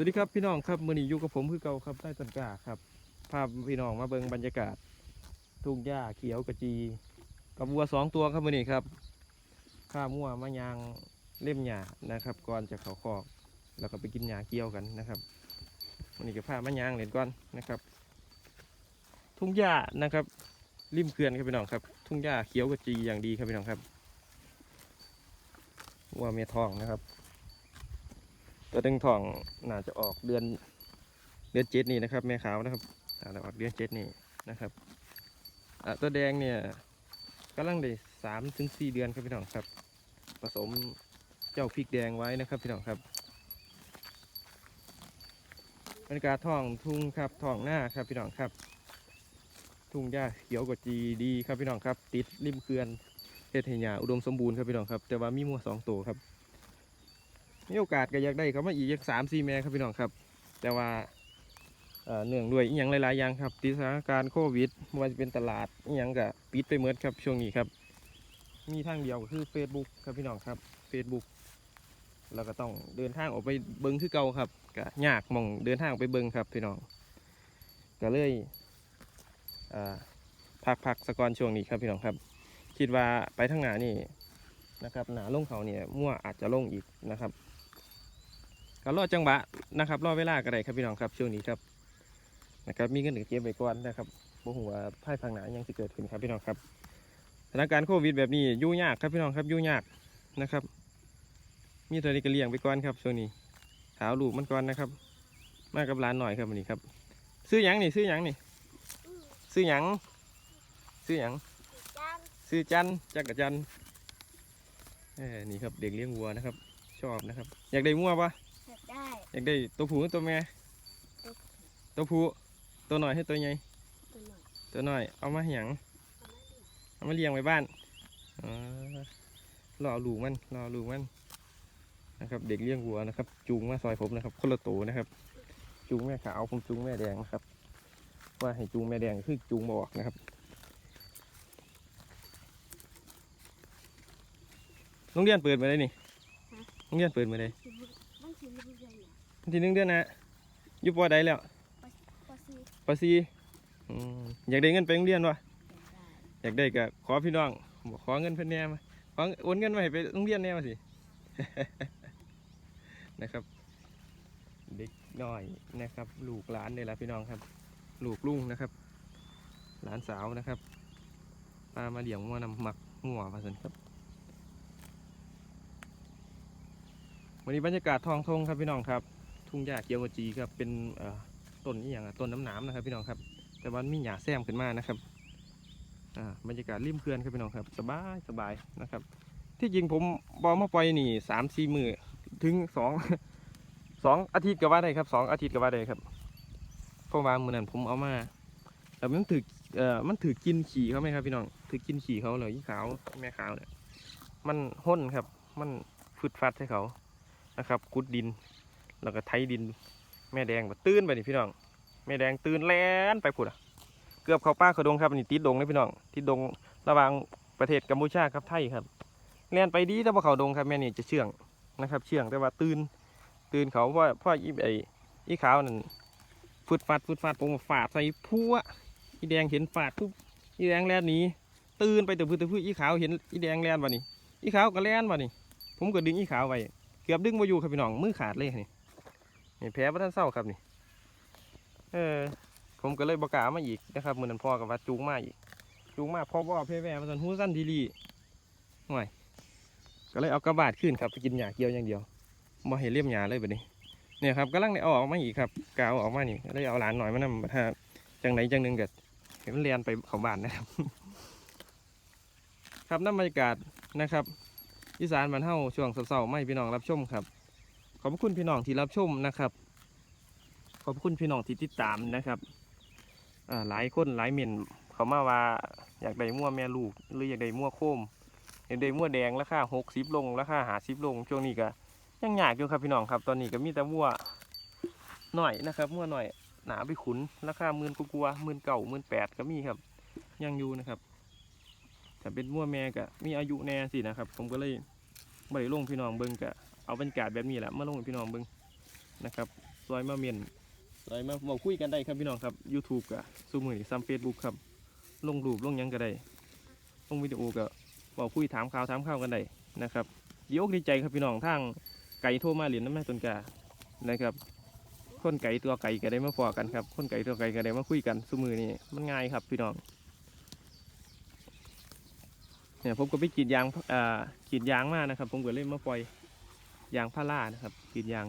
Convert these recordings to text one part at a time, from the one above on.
สวัสดีครับพี่น้องครับมือนี้อยู่กับผมคือเก่าครับใต้ต้นกล้าครับพาพพี่น้องมาเบิ่งบรรยากาศ ทุ่งหญ้าเขียวกระจี กับวัวสองตัวครับมือนี้ครับข้ามั่วมะยางเล่มหญ้านะครับ ก่อนจะเขาคอกแล้วก็ไปกินหญ้าเกี่ยวกันนะครับมือนี้ก็พามะยางเล่นก่อนนะครับ ทุ่งหญ้านะครับ ริมเขื่อนครับพี่น้องครับ ทุ่งหญ้าเขียวกระจีอย่างดีครับพี่น้องครับวัวเมียทองนะครับ ตัวดึงทองน่าจะออกเดือนเดือนเจ็ดนี่นะครับ แม่ขาวนะครับน่าจะออกเดือนเจ็ดนี่นะครับตัวแดงเนี่ยกำลังได้สามถึงสี่เดือนครับพี่น้องครับ ผสมเจ้าพริกแดงไว้นะครับพี่น้องครับบรรยากาศท้องทุ่งครับท้องหน้าครับพี่น้องครับ ทุ่งหญ้าเขียวกว่าจีดีครับพี่น้องครับ ติดริมเขื่อนเทศเหยาอุดมสมบูรณ์ครับพี่น้องครับ แต่ว่ามีมัวสองตัวครับ มีโอกาสก็อยากได้เขามาอีกยักสามสี่แม่ครับพี่น้องครับ แต่ว่าเนื่องด้วยอีหยังหลายๆอย่างครับติดสถานการณ์โควิดไม่ว่าจะเป็นตลาดอีหยังก็ปิดไปเมืดครับช่วงนี้ครับ มีทางเดียวคือ Facebook ครับพี่น้องครับ Facebook เราก็ต้องเดินทางออกไปเบิ้งคือเก่าครับก็ยากมองเดินทางออกไปเบิ้งครับพี่น้อง ก็เลยพักพักสะกอนช่วงนี้ครับพี่น้องครับ คิดว่าไปทางหนานี่นะครับหนาลงเขาเนี่ยมั่วอาจจะลงอีกนะครับ ก็รอจังหวะนะครับรอเวลาก็ได้ครับพี่น้องครับช่วงนี้ครับนะครับมีเงินถึงเก็บไว้ก่อนนะครับบ่หัวาภายภาคหนายังจะเกิดขึ้นครับพี่น้องครับสถานการณ์โควิดแบบนี้ยุ่งยากครับพี่น้องครับยุ่งยากนะครับ มีตัวนี้ก็เลี้ยงไปก่อนครับช่วงนี้หาวลูกมันก่อนนะครับ มากับร้านหน่อยครับวันนี้ครับ ซื้อหยังนี่ซื้อหยังนี่ ซื้อหยังซื้อหยังซื้อจันจักรจันเออนี่ครับเด็กเลี้ยงวัวนะครับ ชอบนะครับ อยากได้งัวปะ อยากได้อยากได้ตัวผู้หรือตัวแม่ ตัวผู้ตัวหน่อยให้ตัวใหญ่ตัวหน่อยตัวหน่อยเอามาให้หยังเอามาเลี้ยงไว้บ้านอ๋อรอเอาลูกมันรอเอาลูกมันนะครับ เด็กเลี้ยงวัวนะครับ จูงมาซอยผมนะครับ คนละตัวนะครับ จูงแม่ขาวผมจูงแม่แดงนะครับ ว่าให้จูงแม่แดงคือจูงบออกนะครับโรงเรียนเปิดมาเลยนี่โรงเรียนเปิดมาเล วันที่หนึ่งเดือนนะอยู่ปอใดแล้วปซีปซีอืมอยากได้เงินไปโรงเรียนวะอยากได้อยากได้ก็ขอพี่น้องบอกขอเงินเพิ่นแหน่มาขอโอนเงินมาให้ไปโรงเรียนแหน่มาสิ นะครับ เด็กน้อยนะครับ ลูกหลานนี่แหละพี่น้องครับ ลูกลุงนะครับ หลานสาวนะครับพามาเลี้ยงงัวนำหมักงัวมาสันครับวันนี้บรรยากาศทองทงครับพี่น้องครับ ทุ่งหญ้าเขียวกจีครับเป็นต้นนี่อย่างต้นน้ำหนามนะครับพี่น้องครับ แต่ว่ามีหญ้าแซมขึ้นมานะครับอ่าบรรยากาศริมเขื่อนครับพี่น้องครับ สบายสบายนะครับ ที่จริงผมบอมาปล่อยนี่สามสี่มือถึงสองสองอาทิตย์ก็ว่าได้ครับสองอาทิตย์ก็ว่าได้ครับเพราะว่ามือนั้นผมเอามาแล้วมันถือเอ่อมันถือกินขี่เขาไหมครับพี่น้องถือกินขี่เขาเลยยี่ขาวแม่ขาวเนี่ยมันห้นครับ มันฟึดฟัดให้เขานะครับกุดดิน แล้วก็ไถดินแม่แดงก็ตื่นไปนี่พี่น้อง แม่แดงตื่นแล่นไปผุดอะเกือบเข้าป่าเขาดงครับนี่ติดดงเลยพี่น้องติดดงระหว่างประเทศกัมพูชาครับไทยครับเลียนไปดีแต่ว่าเขาดงครับแม่นี่จะเชื่องนะครับ เชื่องแต่ว่าตื่นตื่นเขาเพราะเพราะอีไออีขาวนั่นฟึดฟาดฟึดฟาดผมฟาดใส่พัวอีแดงเห็นฟาดปุ๊บอีแดงแล่นหนีตื่นไปแต่พื้นแต่พื้นอีขาวเห็นอีแดงแล่นวะนี่อีขาวก็แล่นวะนี่ผมก็ดึงอีขาวไว้เกือบดึงมาอยู่ครับพี่น้องมือขาดเลยนี่ นี่แผลพระท่านเศร้าครับนี่เออผมก็เลยบกามาอีกนะครับมือนันพ่อกับว่าจูงมาอีก จูงมาพ่อบ่เพ่แม่มาสันหูสั้นทีรีห่วยก็เลยเอากระบาดขึ้นครับไปกินหญ้าเกี่ยวอย่างเดียวบ่เห็นเลี่ยมหญ้าเลยแบบนี้เนี่ยครับกำลังได้ออกมาอีกครับกาวออกมานี่ก็เลยเอาหลานหน่อยมานำถ้าจังไหนจังหนึ่งเกิดเห็นมันเรียนไปเขาบ้านนะครับ ครับน้ำบรรยากาศนะครับอีสานบ้านเฮาช่วงเสาร์ๆไม่พี่น้องรับชมครับ ขอบคุณพี่น้องที่รับชมนะครับ ขอบคุณพี่น้องที่ติดตามนะครับอ่าหลายคนหลายเม่นเขามาว่าอยากได้มั่วแม่ลูก หรืออยากได้มั่วโคมอยากได้มั่วแดงราคาหกสิบลงราคาหาสิบลงช่วงนี้ก็ยังยากอยู่ครับพี่น้องครับ ตอนนี้ก็มีแต่มั่วหน่อยนะครับมั่วหน่อยหนาไปขุนราคาหมื่นกว่าหมื่นเก่าหมื่นแปดก็มีครับ ยังอยู่นะครับถ้าเป็นมั่วแม่ก็มีอายุแน่สินะครับ ผมก็เลยบริลงพี่น้องเบิ้งก็ เอาบรรยากาศแบบนี้แหละมาลงให้พี่น้องเบิ้งนะครับซอยมาเมียนซอยมาบอกคุยกันได้ครับพี่น้องครับ YouTube กับซูมือซัมเฟซบุ๊กครับ ลงรูปลงยังก็ได้ลงวิดีโอก็บอกคุยถามข่าวถามข่าวกันได้นะครับดีอกดีใจครับพี่น้องทางไก่โทรมาเหรียญน้ำแม่ตนกานะครับคนไก่ตัวไก่ก็ได้มาฟอกันครับคนไก่ตัวไก่ก็ได้มาคุยกันซูมือนี่มันง่ายครับพี่น้องเนี่ยผมก็ไปกรีดยางอ่ากรีดยางมานะครับ ผมก็เลยมาปล่อย ยางพารานะครับกรีดยาง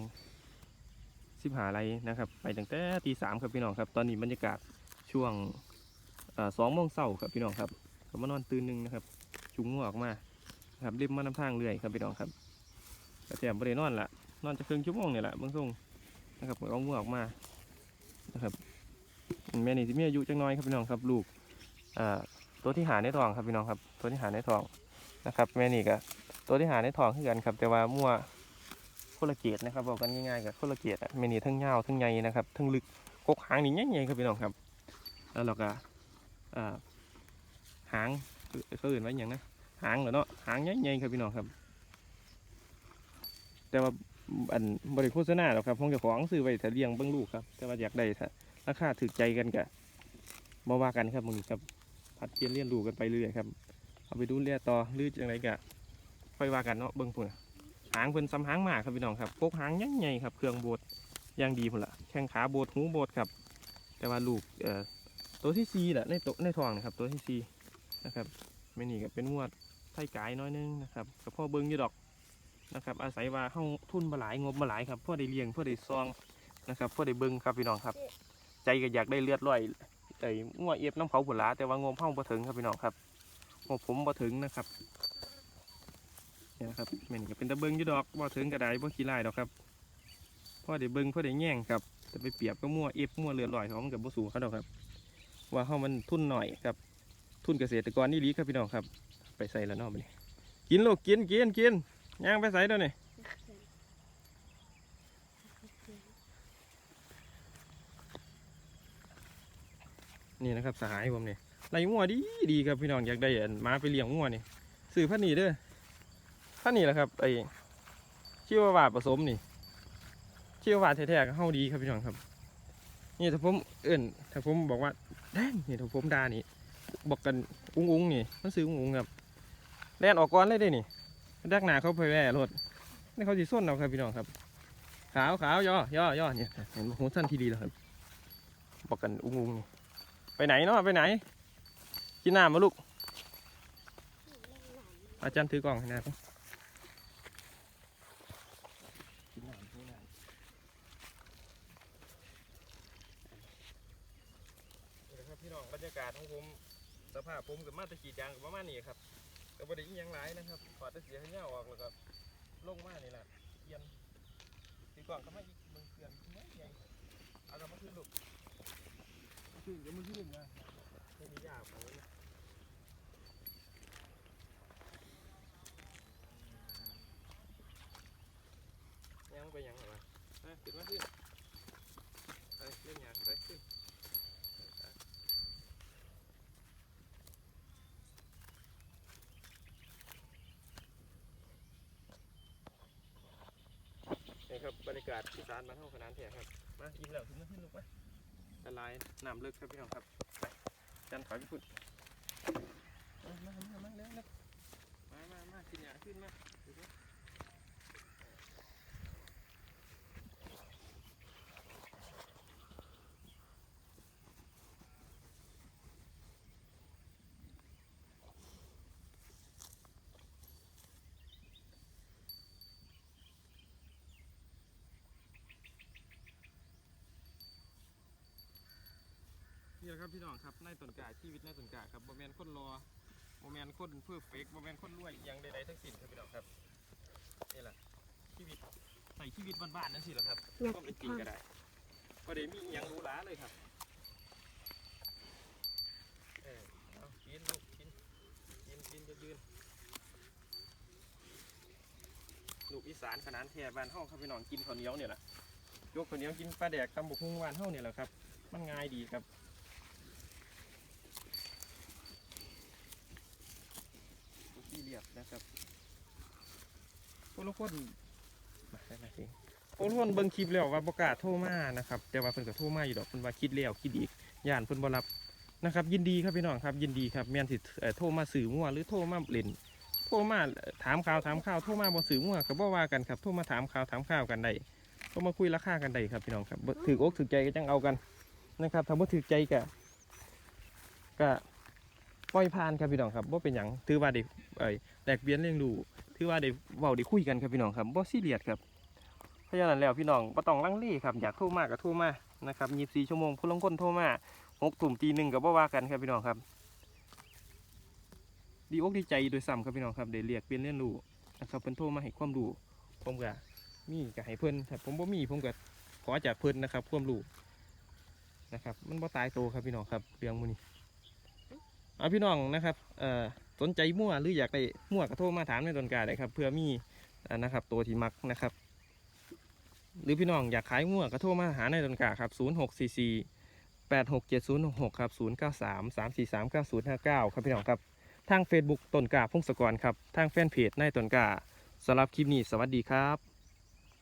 สิบหาไรนะครับ ไปตั้งแต่ตีสามครับพี่น้องครับ ตอนนี้บรรยากาศช่วงสองโมงเช้าครับพี่น้องครับก็มานอนตื่นหนึ่งนะครับ จุงงัวออกมาครับริมมาน้ำทางเรื่อยครับพี่น้องครับกระเทียมบริโนอนละนอนจะครึ่งชั่วโมงเนี่ยแหละเบื้องต้นนะครับเอางัวออกมานะครับแม่นี่ที่มีอายุจังน้อยครับพี่น้องครับลูกตัวที่หาในทองครับพี่น้องครับ ตัวที่หาในทองนะครับ แม่นี่ก็ตัวที่หาในทองคือกันครับ แต่ว่ามั่ว คนละเกตนะครับบอกกันง่ายๆกับคนละเกตอะแม่นี่ทั้งยาวทั้งใหญ่นะครับทั้งลึกกกหางนี่ใหญ่ๆครับพี่น้องครับ แล้วเราก็หางเขาอื่นไว้อย่างนะหางเหรอเนาะหางใหญ่ๆครับพี่น้องครับ แต่ว่าอันบริโภคนาหรอกครับผมเจะของซื้อไว้แต่เลี้ยงเบิ้งลูกครับ แต่ว่าอยากได้ถ้าราคาถือใจกันกะมาว่ากันครับมึงครับพัดเปลี่ยนเรียนรู้กันไปเรื่อยครับ เอาไปดูเรียต่อหรือจังไรกะค่อยว่ากันเนาะเบิ้องพุ่น หางเพิ่นซ้ำหางมากครับพี่น้องครับพกหางใหญ่ครับเครื่องโบดย่างดีพุ่นละแข้งขาโบดหูโบดครับ แต่ว่าลูกเอ่อตัวที่ซีแหละในโตในทองนะครับตัวที่ซีนะครับไม่นี่ก็เป็นงวดไทยกายน้อยนึงนะครับกับพ่อเบิ้งอยู่ดอกนะครับ อาศัยว่าเฮาทุนมาหลายงบมาหลายครับพ่อได้เลี้ยงพ่อได้ซองนะครับพ่อได้เบิ้งครับพี่น้องครับ ใจก็อยากได้เลือดร้อยไอ้งัวเอียบน้ำเขาผุหลาแต่ว่างมเผาบ่ถึงครับพี่น้องครับงบผมบ่ถึงนะครับ นี่ยนะครับแม่นก็เป็นตะเบิงอยู่ดอกบ่าถึงกระไดบ่ขี้ลายดอกครับพ่อได้เบิงพ่อได้แย่งครับแต่ไปเปรียบก็มั่วเอียบมั่วเลือดลอยเขามันกับบ่สูงเขาดอกครับ ว่าเขามันทุนหน่อยครับ ทุนเกษตรกรนี่ลีครับพี่น้องครับ ไปใส่แล้วนาะบัดนี้กินโลกกินกินกินย่างไปใส่เด้วนี่นี่นะครับสหายผมเนี่ยไรงัวดีดีครับพี่น้องอยากได้มาไปเลี้ยงงัวนี่ซื้อพันนี่เด้อ นนี่แหละครับไอ้ชีวาวาผสมนี่ชีวาวาแท้ๆก็เฮาดีครับพี่น้องครับ นี่ถ้าผมเอิ่นถ้าผมบอกว่าแดงนี่ถ้าผมด่านี่บอกกันอุ้งอุ้งๆนี่มันซื้ออุ้งอุ้งๆครับแล่นออกก่อนเลยเด้นี่ดักหนาเขาไปแว่รถนี่เขาสิส้นเอาครับพี่น้องครับ ขาวขาวย่อย่อย่อเนี่ยเห็นหูสั้นที่ดีแล้วครับบอกกันอุ้งอุ้งๆนี่ไปไหนเนาะไปไหนกินน้ำมาลูกอาจารย์ถือกล่องให้นะครับกินน้ำกินน้ำนี่แหละครับ พี่น้องบรรยากาศของผมสภาพผมกับมาตะกีดยางกับประมาณนี้ครับแต่บริอิหยังหลายนะครับถอดตะเสียให้เงาออกแล้วก็ลงมานี่แหละเทียนถือกล่องเข้ามาอีกมึงเทียนไม่ใหญ่เอากลับมาขึ้นลูกขึ้นเดี๋ยวมึงขึ้นนะไม่มียากของมันนะยังไปยังเหรอวะไปขึ้นมาขึ้นไปเล่นยังไปขึ้นนี่ครั บรรยากาศที่ร้านมานเท่าขนาดนี้ครับ มาอิ่มแล้วขึ้นมาขึ้นลูกไปละลายน้ำลึกครับพี่น้องครับไปจันถอยไปพุ่นเอามามามาเร็วเร็วมามามากินหยาขึ้นมาดูดิ นี่แหละครับพี่น้องครับในต้นกาชีวิตในต้นกาครับโมเมนคนรอโมเมนคนเพื่อเฟกโมเมนคนรวยอย่างใดๆทั้งสิ้นครับพี่น้องครับนี่แหละชีวิตใส่ชีวิตบ้านๆนั่นสิแหละครับก็เป็นจริงก็ได้ก็ได้มีอหย่างรูหราเลยครับเออเอากินลูกกินกินกินจะยืนลูกอีสานขนาดแท่บ้านเฮาครับพี่น้องกินข้าวเหนียวเนี่ยแหละยกข้าวเหนียวกินปลาแดกตำบุกหุ่งบ้านเฮาเนี่ยแหละครับ มันง่ายดีครับ ที่เรียบนะครับคนละคนมาได้ไหมสิคนคนเบิ่งคลิปแล้วว่าบ่กล้าโทรมานะครับแต่ว่าเพิ่นก็โทรมาอยู่ดอกเพิ่นว่าคิดแล้วคิดอีกย่านเพิ่นบ่รับนะครับ ยินดีครับพี่น้องครับยินดีครับแม่นสิเอ่อโทรมาสื่อมั่วหรือโทรมาเล่นโทรมาถามข่าวถามข่าวโทรมาบ่สื่อมั่วก็บ่ว่ากันครับโทรมาถามข่าวถามข่าวกันได้โทรมาคุยราคากันได้ครับพี่น้องครับบ่ถืออกถือใจก็จังเอากันนะครับถ้าบ่ถือใจก็ก็ ปล่อยผ่านครับพี่น้องครับบ่เป็นหยังถือว่าได้เอ้แลกเปลี่ยนเรื่องรู้ถือว่าได้เว้าได้คุยกันครับพี่น้องครับบ่ซีเรียสครับเพราะฉะนั้นแล้วพี่น้องบ่ต้องลังเลครับอยากโทรมาก็โทรมานะครับ24ชั่วโมงผู้ลางคนโทรมา6ทุ่มตีหนึ่งก็บ่ว่ากันครับพี่น้องครับ ดีอกดีใจโดยซ้ำครับพี่น้องครับได้เรียกเปลี่ยนเรียนรู้นะครับเพิ่นโทรมาให้ความรู้ผมก็มีก็ให้เพิ่นถ้าผมบ่มีผมก็ขอจากเพิ่นนะครับความรู้นะครับ มันบ่ตายโตครับพี่น้องครับเรื่องมื้อนี้ เอาพี่น้องนะครับสนใจมั่วหรืออยากได้มั่วก็โทรมาถามในต้นกาได้ครับเพื่อมีนะครับตัวที่มักนะครับ หรือพี่น้องอยากขายงัวก็โทรมาหาในต้นกาครับ0 6 4 4 8 6 7 0 6 6ครับ0 9 3 3 4 3 9 0 5 9ครับพี่น้องครับทาง Facebook ต้นกาพงศกรครับทางแฟนเพจในต้นกาสำหรับคลิปนี้สวัสดีครับ